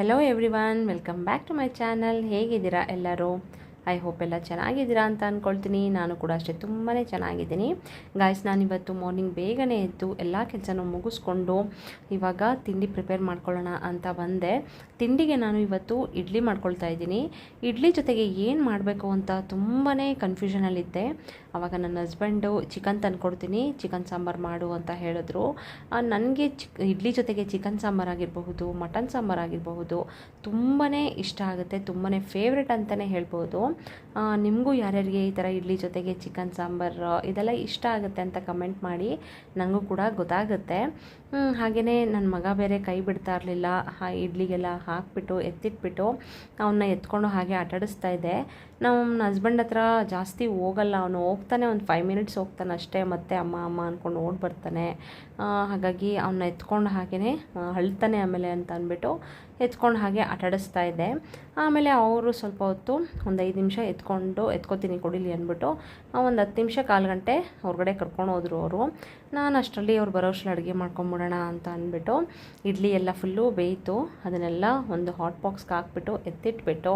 Hello everyone welcome back to my channel ಹೇಗಿದ್ದೀರಾ ಎಲ್ಲರೂ? I hope ಎಲ್ಲ ಚೆನ್ನಾಗಿದ್ದೀರಾ ಅಂತ ಅಂದ್ಕೊಳ್ತೀನಿ ನಾನು ಕೂಡ ಅಷ್ಟೇ ತುಂಬಾ ಚೆನ್ನಾಗಿದ್ದೀನಿ. ಗಾಯ್ಸ್ ನಾನಿವತ್ತು ಮಾರ್ನಿಂಗ್ ಬೇಗನೆ ಎದ್ದು ಎಲ್ಲ ಕೆಲಸನೂ ಮುಗಿಸ್ಕೊಂಡು ಇವಾಗ ತಿಂಡಿ ಪ್ರಿಪೇರ್ ಮಾಡ್ಕೊಳ್ಳೋಣ ಅಂತ ಬಂದೆ. ತಿಂಡಿಗೆ ನಾನು ಇವತ್ತು ಇಡ್ಲಿ ಮಾಡ್ಕೊಳ್ತಾ ಇದ್ದೀನಿ. ಇಡ್ಲಿ ಜೊತೆಗೆ ಏನು ಮಾಡಬೇಕು ಅಂತ ತುಂಬಾ ಕನ್ಫ್ಯೂಷನಲ್ಲಿದ್ದೆ ಆವಾಗ ನನ್ನ ಹಸ್ಬೆಂಡು ಚಿಕನ್ ತಂದ್ಕೊಡ್ತೀನಿ. ಚಿಕನ್ ಸಾಂಬಾರು ಮಾಡು ಅಂತ ಹೇಳಿದ್ರು. ನನಗೆ ಇಡ್ಲಿ ಜೊತೆಗೆ ಚಿಕನ್ ಸಾಂಬಾರು ಆಗಿರಬಹುದು ಮಟನ್ ಸಾಂಬಾರು ಆಗಿರಬಹುದು ತುಂಬಾ ಇಷ್ಟ ಆಗುತ್ತೆ ತುಂಬಾ ಫೇವ್ರೆಟ್ ಅಂತಲೇ ಹೇಳ್ಬೋದು ನಿಮಗೂ ಯಾರ್ಯಾರಿಗೆ ಈ ಥರ ಇಡ್ಲಿ ಜೊತೆಗೆ ಚಿಕನ್ ಸಾಂಬಾರು ಇದೆಲ್ಲ ಇಷ್ಟ ಆಗುತ್ತೆ ಅಂತ ಕಮೆಂಟ್ ಮಾಡಿ ನನಗೂ ಕೂಡ ಗೊತ್ತಾಗುತ್ತೆ. ಹಾಗೆಯೇ ನನ್ನ ಮಗ ಬೇರೆ ಕೈ ಬಿಡ್ತಾ ಇರಲಿಲ್ಲ ಇಡ್ಲಿಗೆಲ್ಲ ಹಾಕ್ಬಿಟ್ಟು, ಎತ್ತಿಟ್ಬಿಟ್ಟು ಅವನ್ನ ಎತ್ಕೊಂಡು ಹಾಗೆ ಆಟಾಡಿಸ್ತಾ ಇದ್ದೆ ನಮ್ಮ ಹಸ್ಬೆಂಡ್ ಹತ್ರ ಜಾಸ್ತಿ ಹೋಗಲ್ಲ. ಅವನು ಹೋಗ್ತಾನೆ, ಒಂದು ಫೈವ್ ಮಿನಿಟ್ಸ್ ಹೋಗ್ತಾನೆ ಅಷ್ಟೇ. ಮತ್ತೆ ಅಮ್ಮ ಅಮ್ಮ ಅಂದ್ಕೊಂಡು ಓಡಿ ಬರ್ತಾನೆ. ಹಾಗಾಗಿ ಅವನ್ನ ಎತ್ಕೊಂಡು ಹಾಗೆಯೇ ಅಳ್ತಾನೆ ಆಮೇಲೆ ಅಂತ ಅಂದ್ಬಿಟ್ಟು ಎತ್ಕೊಂಡು ಹಾಗೆ ಆಟಾಡಿಸ್ತಾ ಇದ್ದೆ. ಆಮೇಲೆ ಅವರು ಸ್ವಲ್ಪ ಹೊತ್ತು ಒಂದು ಐದು ನಿಮಿಷ ಎತ್ಕೊಂಡು, ಎತ್ಕೊತೀನಿ ಕೊಡಿಲಿ ಅಂದ್ಬಿಟ್ಟು ಒಂದು ಹತ್ತು ನಿಮಿಷ, ಕಾಲು ಗಂಟೆ ಹೊರಗಡೆ ಕರ್ಕೊಂಡು ಹೋದರು ಅವರು. ನಾನು ಅಷ್ಟರಲ್ಲಿ ಅವ್ರು ಬರೋಷ್ಟರಲ್ಲಿ ಅಡುಗೆ ಮಾಡ್ಕೊಂಬಿಡೋಣ ಅಂತ ಅಂದ್ಬಿಟ್ಟು, ಇಡ್ಲಿ ಎಲ್ಲ ಫುಲ್ಲು ಬೇಯಿತು. ಅದನ್ನೆಲ್ಲ ಒಂದು ಹಾಟ್ ಬಾಕ್ಸ್ಗೆ ಹಾಕ್ಬಿಟ್ಟು ಎತ್ತಿಟ್ಬಿಟ್ಟು,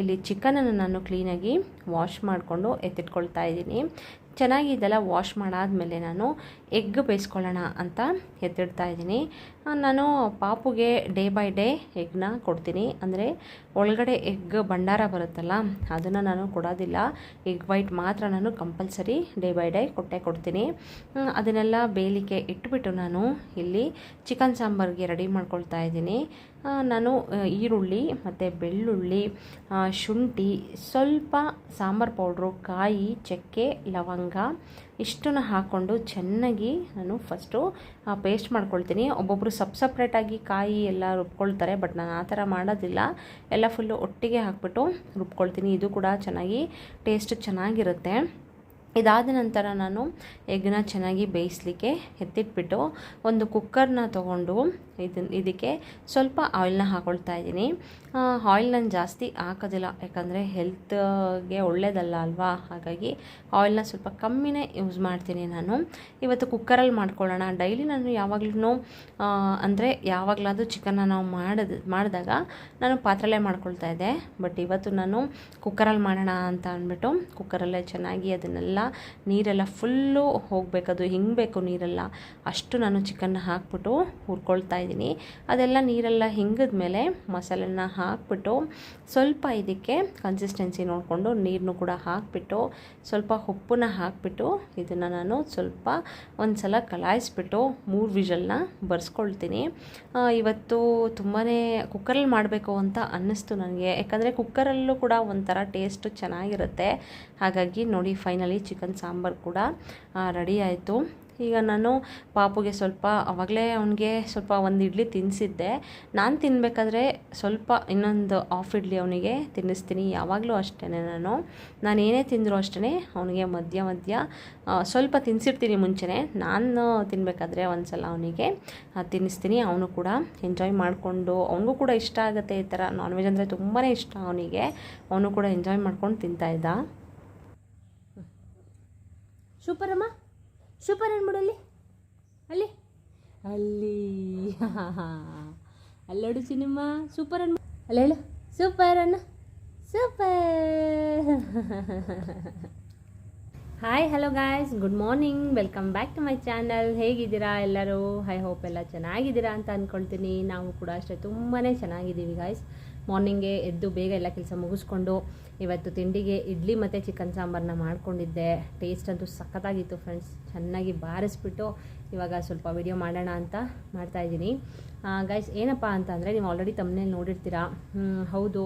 ಇಲ್ಲಿ ಚಿಕನನ್ನು ನಾನು ಕ್ಲೀನಾಗಿ ವಾಶ್ ಮಾಡಿಕೊಂಡು ಎತ್ತಿಟ್ಕೊಳ್ತಾ ಇದ್ದೀನಿ. ಚೆನ್ನಾಗಿ ಇದೆಲ್ಲ ವಾಶ್ ಮಾಡಾದಮೇಲೆ ನಾನು ಎಗ್ ಬೇಯಿಸ್ಕೊಳ್ಳೋಣ ಅಂತ ಎತ್ತಿಡ್ತಾ ಇದ್ದೀನಿ. ನಾನು ಪಾಪುಗೆ ಡೇ ಬೈ ಡೇ ಎಗ್ನ ಕೊಡ್ತೀನಿ. ಅಂದರೆ ಒಳಗಡೆ ಎಗ್ ಭಂಡಾರ ಬರುತ್ತಲ್ಲ, ಅದನ್ನು ನಾನು ಕೊಡೋದಿಲ್ಲ. ಎಗ್ ವೈಟ್ ಮಾತ್ರ ನಾನು ಕಂಪಲ್ಸರಿ ಡೇ ಬೈ ಡೇ ಕೊಟ್ಟೆ ಕೊಡ್ತೀನಿ. ಅದನ್ನೆಲ್ಲ ಬೇಯಲಿಕ್ಕೆ ಇಟ್ಬಿಟ್ಟು ನಾನು ಇಲ್ಲಿ ಚಿಕನ್ ಸಾಂಬಾರಿಗೆ ರೆಡಿ ಮಾಡ್ಕೊಳ್ತಾ ಇದ್ದೀನಿ. ನಾನು ಈರುಳ್ಳಿ, ಮತ್ತು ಬೆಳ್ಳುಳ್ಳಿ ಶುಂಠಿ, ಸ್ವಲ್ಪ ಸಾಂಬಾರು ಪೌಡ್ರು, ಕಾಯಿ, ಚಕ್ಕೆ, ಲವಂಗ, ಇಷ್ಟನ್ನು ಹಾಕ್ಕೊಂಡು ಚೆನ್ನಾಗಿ ನಾನು ಫಸ್ಟು ಪೇಸ್ಟ್ ಮಾಡ್ಕೊಳ್ತೀನಿ. ಒಬ್ಬೊಬ್ಬರು ಸಪ್ ಸಪ್ರೇಟಾಗಿ ಕಾಯಿ ಎಲ್ಲ ರುಬ್ಕೊಳ್ತಾರೆ, ಬಟ್ ನಾನು ಆ ಥರ ಮಾಡೋದಿಲ್ಲ. ಎಲ್ಲ ಫುಲ್ಲು ಒಟ್ಟಿಗೆ ಹಾಕ್ಬಿಟ್ಟು ರುಬ್ಕೊಳ್ತೀನಿ. ಇದು ಕೂಡ ಚೆನ್ನಾಗಿ ಟೇಸ್ಟ್ ಚೆನ್ನಾಗಿರುತ್ತೆ. ಇದಾದ ನಂತರ ನಾನು ಎಗ್ನ ಚೆನ್ನಾಗಿ ಬೇಯಿಸ್ಲಿಕ್ಕೆ ಎತ್ತಿಟ್ಬಿಟ್ಟು ಒಂದು ಕುಕ್ಕರ್ನ ತೊಗೊಂಡು ಇದನ್ನು ಇದಕ್ಕೆ ಸ್ವಲ್ಪ ಆಯಿಲ್ನ ಹಾಕೊಳ್ತಾ ಇದ್ದೀನಿ. ಆಯಿಲ್ ನಾನು ಜಾಸ್ತಿ ಹಾಕೋದಿಲ್ಲ, ಯಾಕಂದರೆ ಹೆಲ್ತ್ಗೆ ಒಳ್ಳೇದಲ್ಲ ಅಲ್ವಾ? ಹಾಗಾಗಿ ಆಯಿಲ್ನ ಸ್ವಲ್ಪ ಕಮ್ಮಿನೇ ಯೂಸ್ ಮಾಡ್ತೀನಿ ನಾನು. ಇವತ್ತು ಕುಕ್ಕರಲ್ಲಿ ಮಾಡ್ಕೊಳ್ಳೋಣ. ಡೈಲಿ ನಾನು ಯಾವಾಗ್ಲೂ ಅಂದರೆ ಯಾವಾಗಲಾದರೂ ಚಿಕನ್ನ ನಾವು ಮಾಡಿದ, ಮಾಡಿದಾಗ ನಾನು ಪಾತ್ರೆಲ್ಲೇ ಮಾಡ್ಕೊಳ್ತಾ ಇದ್ದೆ. ಬಟ್ ಇವತ್ತು ನಾನು ಕುಕ್ಕರಲ್ಲಿ ಮಾಡೋಣ ಅಂತ ಅಂದ್ಬಿಟ್ಟು ಕುಕ್ಕರಲ್ಲೇ ಚೆನ್ನಾಗಿ ಅದನ್ನೆಲ್ಲ ನೀರೆಲ್ಲ ಫುಲ್ಲು ಹೋಗಬೇಕದು ಹಿಂಗಬೇಕು ನೀರೆಲ್ಲ? ಅಷ್ಟು ನಾನು ಚಿಕನ್ನ ಹಾಕ್ಬಿಟ್ಟು ಹುರ್ಕೊಳ್ತಾ ಇದ್ದೀನಿ. ಅದೆಲ್ಲ ನೀರೆಲ್ಲ ಹಿಂಗಿದ ಮೇಲೆ ಮಸಾಲೆನ ಹಾಕ್ಬಿಟ್ಟು ಸ್ವಲ್ಪ ಇದಕ್ಕೆ ಕನ್ಸಿಸ್ಟೆನ್ಸಿ ನೋಡಿಕೊಂಡು ನೀರನ್ನು ಕೂಡ ಹಾಕಿಬಿಟ್ಟು ಸ್ವಲ್ಪ ಉಪ್ಪನ್ನ ಹಾಕಿಬಿಟ್ಟು ಇದನ್ನು ನಾನು ಸ್ವಲ್ಪ ಒಂದು ಸಲ ಕಲಾಯಿಸ್ಬಿಟ್ಟು ಮೂರು ವಿಜಲ್ನ ಬರ್ಸ್ಕೊಳ್ತೀನಿ. ಇವತ್ತು ತುಂಬಾ ಕುಕ್ಕರಲ್ಲಿ ಮಾಡಬೇಕು ಅಂತ ಅನ್ನಿಸ್ತು ನನಗೆ. ಯಾಕಂದರೆ ಕುಕ್ಕರಲ್ಲೂ ಕೂಡ ಒಂಥರ ಟೇಸ್ಟು ಚೆನ್ನಾಗಿರುತ್ತೆ. ಹಾಗಾಗಿ ನೋಡಿ ಫೈನಲಿ ಚಿಕನ್ ಸಾಂಬಾರು ಕೂಡ ರೆಡಿ ಆಯಿತು. ಈಗ ನಾನು ಪಾಪುಗೆ ಸ್ವಲ್ಪ ಆವಾಗಲೇ ಅವನಿಗೆ ಸ್ವಲ್ಪ ಒಂದು ಇಡ್ಲಿ ತಿನ್ನಿಸಿದ್ದೆ ನಾನು ತಿನ್ನಬೇಕಾದ್ರೆ ಸ್ವಲ್ಪ ಇನ್ನೊಂದು ಆಫ್ ಇಡ್ಲಿ ಅವನಿಗೆ ತಿನ್ನಿಸ್ತೀನಿ, ಯಾವಾಗಲೂ ಅಷ್ಟೇ ನಾನು. ನಾನು ಏನೇ ತಿಂದರೂ ಅಷ್ಟೇ ಅವನಿಗೆ ಮಧ್ಯ ಮಧ್ಯ ಸ್ವಲ್ಪ ತಿನ್ನಿಸಿರ್ತೀನಿ ಮುಂಚೆನೇ. ನಾನು ತಿನ್ನಬೇಕಾದ್ರೆ ಒಂದು ಸಲ ಅವನಿಗೆ ತಿನ್ನಿಸ್ತೀನಿ, ಅವನು ಕೂಡ ಎಂಜಾಯ್ ಮಾಡಿಕೊಂಡು. ಅವನಿಗೂ ಕೂಡ ಇಷ್ಟ ಆಗುತ್ತೆ ಈ ಥರ ನಾನ್ ವೆಜ್ ಅಂದರೆ ತುಂಬಾ ಇಷ್ಟ ಅವನಿಗೆ. ಅವನು ಕೂಡ ಎಂಜಾಯ್ ಮಾಡ್ಕೊಂಡು ತಿಂತಾಯಿದ್ದ ಸೂಪರಮ್ಮ ಸೂಪರ್ ಅಂದ್ಬಿಡಲ್ಲಿ ಅಲ್ಲಿ? ಅಲ್ಲಿ? ಅಲ್ಲೋಡು ಸಿನಿಮಾ ಸೂಪರ್ ಅನ್ ಅಲ್ಲ ಹೇಳು. ಸೂಪರ್ ಅನ್ನ super hi hello guys good morning welcome back to my channel ಹೇಗಿದ್ದೀರಾ ಎಲ್ಲರೂ? ಐ ಹೋಪ್ ಎಲ್ಲ ಚೆನ್ನಾಗಿದ್ದೀರಾ ಅಂತ ಅಂದ್ಕೊಳ್ತೀನಿ ನಾವು ಕೂಡ ಅಷ್ಟೇ ತುಂಬಾ ಚೆನ್ನಾಗಿದ್ದೀವಿ ಗಾಯ್ಸ್ ಮಾರ್ನಿಂಗೆ ಎದ್ದು ಬೇಗ ಎಲ್ಲ ಕೆಲಸ ಮುಗಿಸ್ಕೊಂಡು ಇವತ್ತು ತಿಂಡಿಗೆ ಇಡ್ಲಿ ಮತ್ತು ಚಿಕನ್ ಸಾಂಬಾರನ್ನ ಮಾಡ್ಕೊಂಡಿದ್ದೆ. ಟೇಸ್ಟ್ ಅಂತೂ ಸಖತ್ತಾಗಿತ್ತು ಫ್ರೆಂಡ್ಸ್ ಚೆನ್ನಾಗಿ ಬಾರಿಸ್ಬಿಟ್ಟು ಇವಾಗ ಸ್ವಲ್ಪ ವಿಡಿಯೋ ಮಾಡೋಣ ಅಂತ ಮಾಡ್ತಾಯಿದ್ದೀನಿ ಗೈಸ್ ಏನಪ್ಪ ಅಂತ ಅಂದರೆ ನೀವು ಆಲ್ರೆಡಿ ತಮ್ಮನೇಲಿ ನೋಡಿರ್ತೀರಾ? ಹೌದು.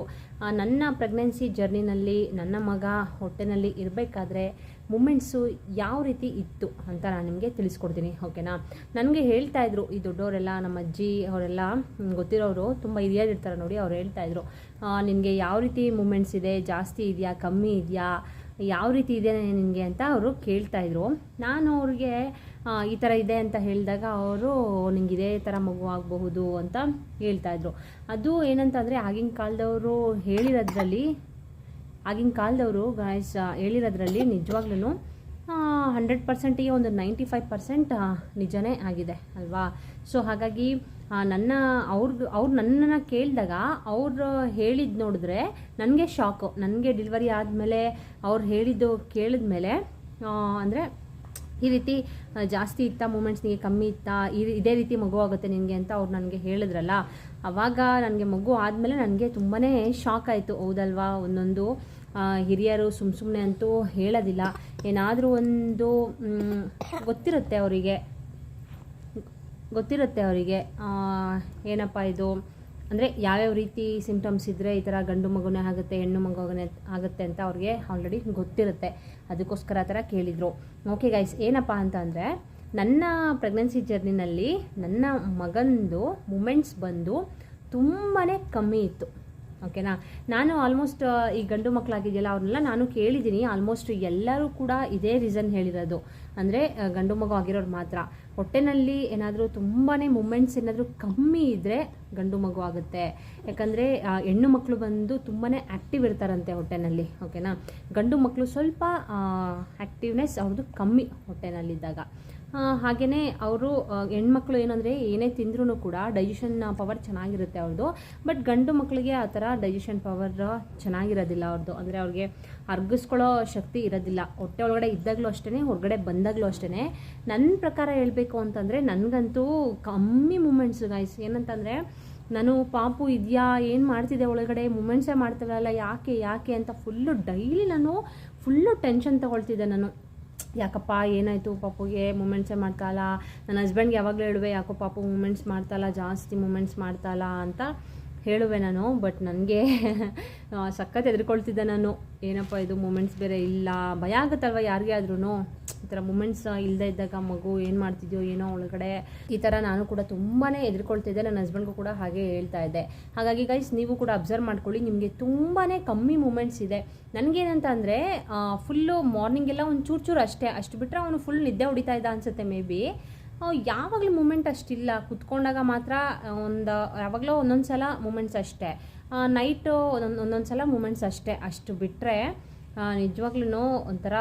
ನನ್ನ ಪ್ರೆಗ್ನೆನ್ಸಿ ಜರ್ನಿನಲ್ಲಿ ನನ್ನ ಮಗ ಹೊಟ್ಟೆನಲ್ಲಿ ಇರಬೇಕಾದ್ರೆ ಮೂಮೆಂಟ್ಸು ಯಾವ ರೀತಿ ಇತ್ತು ಅಂತ ನಾನು ನಿಮಗೆ ತಿಳಿಸ್ಕೊಡ್ತೀನಿ ಓಕೆನಾ ನನಗೆ ಹೇಳ್ತಾ ಇದ್ರು ಈ ದೊಡ್ಡವರೆಲ್ಲ ನಮ್ಮ ಅಜ್ಜಿ ಅವರೆಲ್ಲ ಗೊತ್ತಿರೋರು ತುಂಬ ಹಿರಿಯರಿರ್ತಾರೆ ನೋಡಿ, ಅವ್ರು ಹೇಳ್ತಾ ಇದ್ರು ನಿನಗೆ ಯಾವ ರೀತಿ ಮೂಮೆಂಟ್ಸ್ ಇದೆ? ಜಾಸ್ತಿ ಇದೆಯಾ? ಕಮ್ಮಿ ಇದೆಯಾ? ಯಾವ ರೀತಿ ಇದೆ ನಿನಗೆ? ಅಂತ ಅವರು ಕೇಳ್ತಾಯಿದ್ರು ನಾನು ಅವ್ರಿಗೆ ಈ ಥರ ಇದೆ ಅಂತ ಹೇಳಿದಾಗ ಅವರು, ನಿಂಗೆ ಇದೇ ಥರ ಮಗು ಆಗಬಹುದು ಅಂತ ಹೇಳ್ತಾಯಿದ್ರು ಅದು ಏನಂತಂದರೆ, ಆಗಿನ ಕಾಲದವರು ಹೇಳಿರೋದ್ರಲ್ಲಿ ಆಗಿನ ಕಾಲದವರು ಗಾಯ್ಸ್ ಹೇಳಿರೋದ್ರಲ್ಲಿ ನಿಜವಾಗ್ಲೂ ಹಂಡ್ರೆಡ್ ಪರ್ಸೆಂಟಿಗೆ ಒಂದು ನೈಂಟಿ ಫೈವ್ ಪರ್ಸೆಂಟ್ ನಿಜನೇ ಆಗಿದೆ ಅಲ್ವಾ? ಸೊ ಹಾಗಾಗಿ ನನ್ನ ಅವ್ರದ್ದು ಅವ್ರು ನನ್ನನ್ನು ಕೇಳಿದಾಗ, ಅವರು ಹೇಳಿದ್ದು ನೋಡಿದ್ರೆ ನನಗೆ ಶಾಕು ನನಗೆ ಡೆಲಿವರಿ ಆದಮೇಲೆ ಅವ್ರು ಹೇಳಿದ್ದು ಕೇಳಿದ್ಮೇಲೆ ಅಂದರೆ ಈ ರೀತಿ ಜಾಸ್ತಿ ಇತ್ತಾ ಮೂಮೆಂಟ್ಸ್ ನಿಮಗೆ ಕಮ್ಮಿ ಇತ್ತಾ, ಈ, ಇದೇ ರೀತಿ ಮಗು ಆಗುತ್ತೆ ನಿನಗೆ ಅಂತ ಅವ್ರು ನನಗೆ ಹೇಳಿದ್ರಲ್ಲ ಅವಾಗ ನನಗೆ ಮಗು ಆದಮೇಲೆ ನನಗೆ ತುಂಬಾ ಶಾಕ್ ಆಯಿತು. ಹೌದಲ್ವಾ? ಒಂದೊಂದು ಹಿರಿಯರು ಸುಮ್ಮ ಸುಮ್ಮನೆ ಅಂತೂ ಹೇಳೋದಿಲ್ಲ. ಏನಾದರೂ ಒಂದು ಗೊತ್ತಿರುತ್ತೆ ಅವರಿಗೆ. ಗೊತ್ತಿರುತ್ತೆ ಅವರಿಗೆ. ಏನಪ್ಪ ಇದು? ಅಂದರೆ ಯಾವ್ಯಾವ ರೀತಿ ಸಿಂಪ್ಟಮ್ಸ್ ಇದ್ದರೆ ಈ ಥರ ಗಂಡು ಮಗುನೇ ಆಗುತ್ತೆ, ಹೆಣ್ಣು ಮಗುನೇ ಆಗುತ್ತೆ ಅಂತ ಅವ್ರಿಗೆ ಆಲ್ರೆಡಿ ಗೊತ್ತಿರುತ್ತೆ. ಅದಕ್ಕೋಸ್ಕರ ಆ ಥರ ಕೇಳಿದರು. ಓಕೆ ಗೈಸ್ ಏನಪ್ಪ ಅಂತ ಅಂದರೆ ನನ್ನ ಪ್ರೆಗ್ನೆನ್ಸಿ ಜರ್ನಿನಲ್ಲಿ ನನ್ನ ಮಗಂದು ಮೂಮೆಂಟ್ಸ್ ಬಂದು ತುಂಬಾ ಕಮ್ಮಿ ಇತ್ತು. ಓಕೆನಾ ನಾನು ಆಲ್ಮೋಸ್ಟ್ ಈ ಗಂಡು ಮಕ್ಕಳಾಗಿದೆಯಲ್ಲ ಅವ್ರನ್ನೆಲ್ಲ ನಾನು ಕೇಳಿದ್ದೀನಿ. ಆಲ್ಮೋಸ್ಟ್ ಎಲ್ಲರೂ ಕೂಡ ಇದೇ ರೀಸನ್ ಹೇಳಿರೋದು. ಅಂದರೆ ಗಂಡು ಮಗು ಆಗಿರೋರು ಮಾತ್ರ. ಹೊಟ್ಟೆನಲ್ಲಿ ಏನಾದರೂ ತುಂಬಾ ಮೂಮೆಂಟ್ಸ್ ಏನಾದರೂ ಕಮ್ಮಿ ಇದ್ದರೆ ಗಂಡು ಮಗು ಆಗುತ್ತೆ. ಯಾಕಂದರೆ ಹೆಣ್ಣು ಮಕ್ಕಳು ಬಂದು ತುಂಬಾ ಆ್ಯಕ್ಟಿವ್ ಇರ್ತಾರಂತೆ ಹೊಟ್ಟೆನಲ್ಲಿ. ಓಕೆನಾ ಗಂಡು ಮಕ್ಕಳು ಸ್ವಲ್ಪ ಆ್ಯಕ್ಟಿವ್ನೆಸ್ ಅವ್ರದ್ದು ಕಮ್ಮಿ ಹೊಟ್ಟೆನಲ್ಲಿದ್ದಾಗ. ಹಾಗೆಯೇ ಅವರು ಹೆಣ್ಮಕ್ಳು ಏನಂದರೆ ಏನೇ ತಿಂದ್ರೂ ಕೂಡ ಡೈಜೆಷನ್ ಪವರ್ ಚೆನ್ನಾಗಿರುತ್ತೆ ಅವ್ರದ್ದು ಬಟ್ ಗಂಡು ಮಕ್ಕಳಿಗೆ ಆ ಥರ ಡೈಜೆಷನ್ ಪವರ್ ಚೆನ್ನಾಗಿರೋದಿಲ್ಲ ಅವ್ರದ್ದು ಅಂದರೆ ಅವ್ರಿಗೆ ಅರ್ಗಿಸ್ಕೊಳ್ಳೋ ಶಕ್ತಿ ಇರೋದಿಲ್ಲ. ಹೊಟ್ಟೆ ಒಳಗಡೆ ಇದ್ದಾಗಲೂ ಅಷ್ಟೇ ಹೊರಗಡೆ ಬಂದಾಗಲೂ ಅಷ್ಟೇ ನನ್ನ ಪ್ರಕಾರ ಹೇಳಬೇಕು ಅಂತಂದರೆ ನನಗಂತೂ ಕಮ್ಮಿ ಮೂಮೆಂಟ್ಸ್ ಗೈಸ್ ಏನಂತಂದರೆ ನಾನು ಪಾಪು ಇದೆಯಾ, ಏನು ಮಾಡ್ತಿದ್ದೆ ಒಳಗಡೆ ಮೂಮೆಂಟ್ಸೇ ಮಾಡ್ತಿರಲ್ಲ, ಯಾಕೆ ಯಾಕೆ ಅಂತ ಫುಲ್ಲು ಡೈಲಿ ನಾನು ಫುಲ್ಲು ಟೆನ್ಷನ್ ತಗೊಳ್ತಿದ್ದೆ ನಾನು. ಯಾಕಪ್ಪ, ಏನಾಯಿತು ಪಾಪುಗೆ? ಮೂಮೆಂಟ್ಸೇ ಮಾಡ್ತಾಲ್ಲ ನನ್ನ ಹಸ್ಬೆಂಡ್ಗೆ ಯಾವಾಗಲೂ ಹೇಳುವೆ ಯಾಕೋ ಪಾಪು ಮೂಮೆಂಟ್ಸ್ ಮಾಡ್ತಾಲ್ಲ ಜಾಸ್ತಿ ಮೂಮೆಂಟ್ಸ್ ಮಾಡ್ತಾಲ್ಲ ಅಂತ ಹೇಳುವೆ ನಾನು ಬಟ್ ನನಗೆ ಸಖತ್ ಎದ್ರುಕೊಳ್ತಿದ್ದೆ ನಾನು. ಏನಪ್ಪ ಇದು ಮೂಮೆಂಟ್ಸ್ ಬೇರೆ ಇಲ್ಲ. ಭಯ ಆಗುತ್ತಲ್ವ ಯಾರಿಗೇ ಆದ್ರೂ ಥರ ಮೂಮೆಂಟ್ಸ್ ಇಲ್ಲದೆ ಇದ್ದಾಗ ಮಗು ಏನು ಮಾಡ್ತಿದ್ಯೋ ಏನೋ ಒಳಗಡೆ ಈ ಥರ ನಾನು ಕೂಡ ತುಂಬಾ ಎದುರ್ಕೊಳ್ತಿದ್ದೆ. ನನ್ನ ಹಸ್ಬೆಂಡ್ಗೂ ಕೂಡ ಹಾಗೆ ಹೇಳ್ತಾ ಇದ್ದೆ. ಹಾಗಾಗಿ ಗೈಸ್ ನೀವು ಕೂಡ ಅಬ್ಸರ್ವ್ ಮಾಡ್ಕೊಳ್ಳಿ. ನಿಮಗೆ ತುಂಬಾ ಕಮ್ಮಿ ಮೂಮೆಂಟ್ಸ್ ಇದೆ. ನನಗೇನಂತ ಅಂದರೆ ಫುಲ್ಲು ಮಾರ್ನಿಂಗೆಲ್ಲ ಒಂದು ಚೂರು ಚೂರು ಅಷ್ಟೇ. ಅಷ್ಟು ಬಿಟ್ಟರೆ ಅವನು ಫುಲ್ ನಿದ್ದೆ ಹೊಡಿತಾ ಇದ್ದ ಅನಿಸುತ್ತೆ ಮೇ ಬಿ ಯಾವಾಗಲೂ ಮೂಮೆಂಟ್ ಅಷ್ಟಿಲ್ಲ. ಕುತ್ಕೊಂಡಾಗ ಮಾತ್ರ ಒಂದು, ಯಾವಾಗಲೂ ಒಂದೊಂದು ಸಲ ಮೂಮೆಂಟ್ಸ್ ಅಷ್ಟೇ. ನೈಟು ಒಂದೊಂದು ಒಂದೊಂದು ಸಲ ಮೂಮೆಂಟ್ಸ್ ಅಷ್ಟೇ. ಅಷ್ಟು ಬಿಟ್ಟರೆ ನಿಜವಾಗ್ಲೂ ಒಂಥರ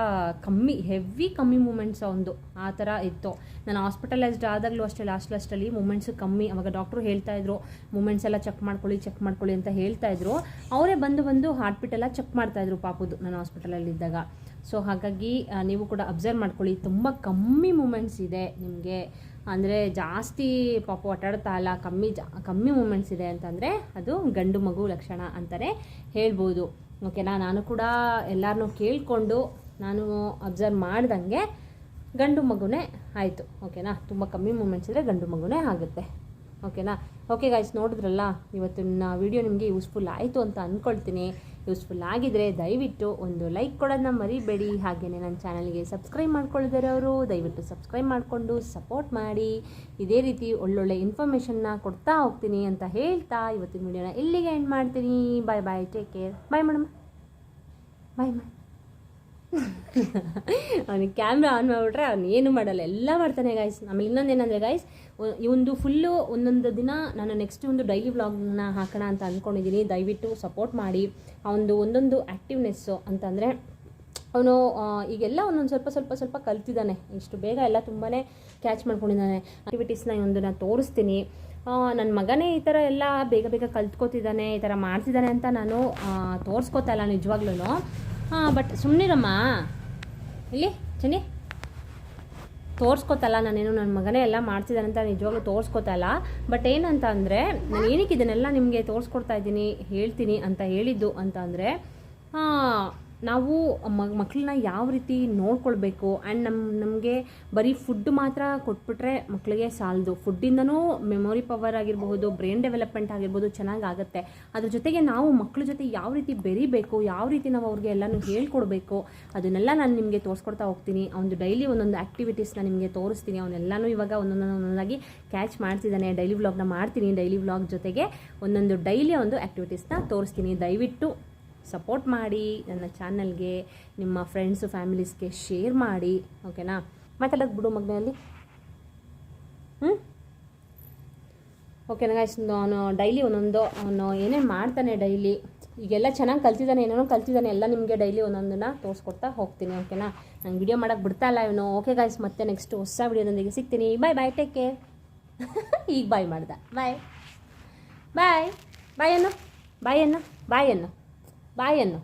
ಕಮ್ಮಿ ಹೆವಿ ಕಮ್ಮಿ ಮೂಮೆಂಟ್ಸ್ ಒಂದು, ಆ ಥರ ಇತ್ತು. ನಾನು ಹಾಸ್ಪಿಟಲೈಸ್ಡ್ ಆದಾಗಲೂ ಅಷ್ಟೇ ಲಾಸ್ಟ್ ಲಾಸ್ಟಲ್ಲಿ ಮೂಮೆಂಟ್ಸ್ ಕಮ್ಮಿ. ಅವಾಗ ಡಾಕ್ಟ್ರು ಹೇಳ್ತಾ ಇದ್ರು ಮೂಮೆಂಟ್ಸ್ ಎಲ್ಲ ಚೆಕ್ ಮಾಡ್ಕೊಳ್ಳಿ ಚೆಕ್ ಮಾಡ್ಕೊಳ್ಳಿ ಅಂತ ಹೇಳ್ತಾ ಇದ್ರು. ಅವರೇ ಬಂದು ಬಂದು ಹಾರ್ಟ್ ಬೀಟ್ ಎಲ್ಲ ಚೆಕ್ ಮಾಡ್ತಾಯಿದ್ರು ಪಾಪುದು ನಾನು ಹಾಸ್ಪಿಟಲಲ್ಲಿದ್ದಾಗ ಸೊ ಹಾಗಾಗಿ ನೀವು ಕೂಡ ಅಬ್ಸರ್ವ್ ಮಾಡ್ಕೊಳ್ಳಿ. ತುಂಬ ಕಮ್ಮಿ ಮೂಮೆಂಟ್ಸ್ ಇದೆ ನಿಮಗೆ. ಅಂದರೆ ಜಾಸ್ತಿ ಪಾಪು ಆಟಾಡ್ತಾ ಇಲ್ಲ, ಕಮ್ಮಿ ಜಾ, ಕಮ್ಮಿ ಮೂಮೆಂಟ್ಸ್ ಇದೆ ಅಂತಂದರೆ ಅದು ಗಂಡು ಮಗು ಲಕ್ಷಣ ಅಂತಲೇ ಹೇಳ್ಬೋದು. ಓಕೆನಾ ನಾನು ಕೂಡ ಎಲ್ಲರನ್ನೂ ಕೇಳಿಕೊಂಡು ನಾನು ಅಬ್ಸರ್ವ್ ಮಾಡ್ದಂಗೆ ಗಂಡು ಮಗುನೇ ಆಯಿತು. ಓಕೆನಾ ತುಂಬ ಕಮ್ಮಿ ಮೂಮೆಂಟ್ಸ್ ಇದ್ದರೆ ಗಂಡು ಮಗುನೇ ಆಗುತ್ತೆ. ಓಕೆನಾ? ಓಕೆ ಗಾಯ್ಸ್ ನೋಡಿದ್ರಲ್ಲ? ಇವತ್ತಿನ ವಿಡಿಯೋ ನಿಮಗೆ ಯೂಸ್ಫುಲ್ ಆಯಿತು ಅಂತ ಅಂದ್ಕೊಳ್ತೀನಿ ಯೂಸ್ಫುಲ್ ಆಗಿದ್ರೆ ದಯವಿಟ್ಟು ಒಂದು ಲೈಕ್ ಕೊಡೋದನ್ನ ಮರಿಬೇಡಿ. ಹಾಗೇ ನನ್ನ ಚಾನಲ್ಗೆ ಸಬ್ಸ್ಕ್ರೈಬ್ ಮಾಡ್ಕೊಳ್ದಿರೋರು ದಯವಿಟ್ಟು ಸಬ್ಸ್ಕ್ರೈಬ್ ಮಾಡಿಕೊಂಡು ಸಪೋರ್ಟ್ ಮಾಡಿ. ಇದೇ ರೀತಿ ಒಳ್ಳೊಳ್ಳೆ ಇನ್ಫಾರ್ಮೇಷನ್ನ ಕೊಡ್ತಾ ಹೋಗ್ತೀನಿ ಅಂತ ಹೇಳ್ತಾ ಇವತ್ತಿನ ವಿಡಿಯೋನ ಇಲ್ಲಿಗೆ ಎಂಡ್ ಮಾಡ್ತೀನಿ. Bye bye take care bye madam bye bye ಅವನಿಗೆ ಕ್ಯಾಮ್ರಾ ಆನ್ ಮಾಡಿಬಿಟ್ರೆ ಅವ್ನು ಏನು ಮಾಡಲ್ಲ. ಎಲ್ಲ ಮಾಡ್ತಾನೆ ಗಾಯ್ಸ್ ಆಮೇಲೆ ಇನ್ನೊಂದು ಏನಂದರೆ ಗಾಯ್ಸ್ ಒಂದು ಫುಲ್ಲು ಒಂದೊಂದು ದಿನ ನಾನು ನೆಕ್ಸ್ಟ್ ಒಂದು ಡೈಲಿ ವ್ಲಾಗ್ನ ಹಾಕೋಣ ಅಂತ ಅಂದ್ಕೊಂಡಿದ್ದೀನಿ ದಯವಿಟ್ಟು ಸಪೋರ್ಟ್ ಮಾಡಿ. ಒಂದು ಒಂದೊಂದು ಆ್ಯಕ್ಟಿವ್ನೆಸ್ಸು ಅಂತಂದರೆ, ಅವನು ಈಗೆಲ್ಲ ಒಂದೊಂದು ಸ್ವಲ್ಪ ಸ್ವಲ್ಪ ಸ್ವಲ್ಪ ಕಲ್ತಿದ್ದಾನೆ. ಇಷ್ಟು ಬೇಗ ಎಲ್ಲ ತುಂಬಾ ಕ್ಯಾಚ್ ಮಾಡ್ಕೊಂಡಿದ್ದಾನೆ. ಆ್ಯಕ್ಟಿವಿಟೀಸ್ನ ಒಂದು ನಾನು ತೋರಿಸ್ತೀನಿ. ನನ್ನ ಮಗನೇ ಈ ಥರ ಎಲ್ಲ ಬೇಗ ಬೇಗ ಕಲ್ತ್ಕೋತಿದ್ದಾನೆ, ಈ ಥರ ಮಾಡ್ತಿದ್ದಾನೆ ಅಂತ ನಾನು ತೋರಿಸ್ಕೋತಾ ಇಲ್ಲ ನಿಜವಾಗ್ಲೂ ಬಟ್ ಸುಮ್ಮನಿರಮ್ಮ ಇಲ್ಲಿ, ಚೆನ್ನಿ. ತೋರಿಸ್ಕೊತಲ್ಲ ನಾನೇನು ನನ್ನ ಮಗನೇ ಎಲ್ಲ ಮಾಡ್ತಿದ್ದಾನಂತ ನಿಜವಾಗ್ಲೂ ತೋರಿಸ್ಕೊತಾ ಇಲ್ಲ. ಬಟ್ ಏನಂತ ಅಂದರೆ, ನಾನು ಏನಕ್ಕೆ ಇದನ್ನೆಲ್ಲ ನಿಮಗೆ ತೋರಿಸ್ಕೊಡ್ತಾ ಇದ್ದೀನಿ, ಹೇಳ್ತೀನಿ ಅಂತ ಹೇಳಿದ್ದು ಅಂತ ಅಂದರೆ ನಾವು ಮಕ್ಕಳನ್ನ ಯಾವ ರೀತಿ ನೋಡ್ಕೊಳ್ಬೇಕು ಆ್ಯಂಡ್ ನಮ್ಮ ನಮಗೆ ಬರೀ ಫುಡ್ ಮಾತ್ರ ಕೊಟ್ಬಿಟ್ರೆ ಮಕ್ಕಳಿಗೆ ಸಾಲದು. ಫುಡ್ಡಿಂದನೂ ಮೆಮೊರಿ ಪವರ್ ಆಗಿರಬಹುದು ಬ್ರೈನ್ ಡೆವಲಪ್ಮೆಂಟ್ ಆಗಿರ್ಬೋದು ಚೆನ್ನಾಗಿ ಆಗುತ್ತೆ. ಅದ್ರ ಜೊತೆಗೆ ನಾವು ಮಕ್ಕಳ ಜೊತೆ ಯಾವ ರೀತಿ ಬೆರಿಬೇಕು, ಯಾವ ರೀತಿ ನಾವು ಅವ್ರಿಗೆ ಎಲ್ಲನೂ ಹೇಳ್ಕೊಡ್ಬೇಕು, ಅದನ್ನೆಲ್ಲ ನಾನು ನಿಮಗೆ ತೋರಿಸ್ಕೊಡ್ತಾ ಹೋಗ್ತೀನಿ. ಒಂದು ಡೈಲಿ ಒಂದೊಂದು ಆ್ಯಕ್ಟಿವಿಟೀಸ್ನ ನಿಮಗೆ ತೋರಿಸ್ತೀನಿ. ಅವನ್ನೆಲ್ಲನೂ ಇವಾಗ ಒಂದೊಂದು, ಒಂದೊಂದಾಗಿ ಕ್ಯಾಚ್ ಮಾಡ್ತಿದ್ದಾನೆ ಡೈಲಿ ವ್ಲಾಗ್ನ ಮಾಡ್ತೀನಿ. ಡೈಲಿ ವ್ಲಾಗ್ ಜೊತೆಗೆ ಒಂದೊಂದು ಡೈಲಿ ಒಂದು ಆ್ಯಕ್ಟಿವಿಟೀಸ್ನ ತೋರಿಸ್ತೀನಿ. ದಯವಿಟ್ಟು ಸಪೋರ್ಟ್ ಮಾಡಿ ನನ್ನ ಚಾನಲ್ಗೆ, ನಿಮ್ಮ ಫ್ರೆಂಡ್ಸು ಫ್ಯಾಮಿಲೀಸ್ಗೆ ಶೇರ್ ಮಾಡಿ ಓಕೆನಾ ಮಾತಾಡೋದು ಬಿಡು ಮಗನಲ್ಲಿ ಹ್ಞೂ ಓಕೆನಾ ಗಾಯ್ಸ್ ಅವನು ಡೈಲಿ ಒಂದೊಂದು, ಅವನು ಏನೇನು ಮಾಡ್ತಾನೆ ಡೈಲಿ ಈಗೆಲ್ಲ ಚೆನ್ನಾಗಿ ಕಲ್ತಿದ್ದಾನೆ, ಏನೇನೋ ಕಲ್ತಿದ್ದಾನೆ, ಎಲ್ಲ ನಿಮಗೆ ಡೈಲಿ ಒಂದೊಂದನ್ನ ತೋರಿಸ್ಕೊಡ್ತಾ ಹೋಗ್ತೀನಿ ಓಕೆನಾ ನಂಗೆ ವಿಡಿಯೋ ಮಾಡೋಕ್ಕೆ ಬಿಡ್ತಾ ಇಲ್ಲ ಇವನು. ಓಕೆ ಗಾಯ್ಸ್ ಮತ್ತೆ ನೆಕ್ಸ್ಟ್ ಹೊಸ ವಿಡಿಯೋದೊಂದಿಗೆ ಸಿಗ್ತೀನಿ. ಬಾಯ್ ಬಾಯ್ ಟೇಕ್ ಕೇರ್ ಈಗ ಬಾಯ್ ಮಾಡ್ದೆ. ಬಾಯ್ ಬಾಯ್ ಬಾಯ್ ಅನ್ನು? ಬಾಯ್ ಅನ್ನು? ಬಾಯ್ ಅನ್ನು? ಬಾಯ್ ಅನ್ನು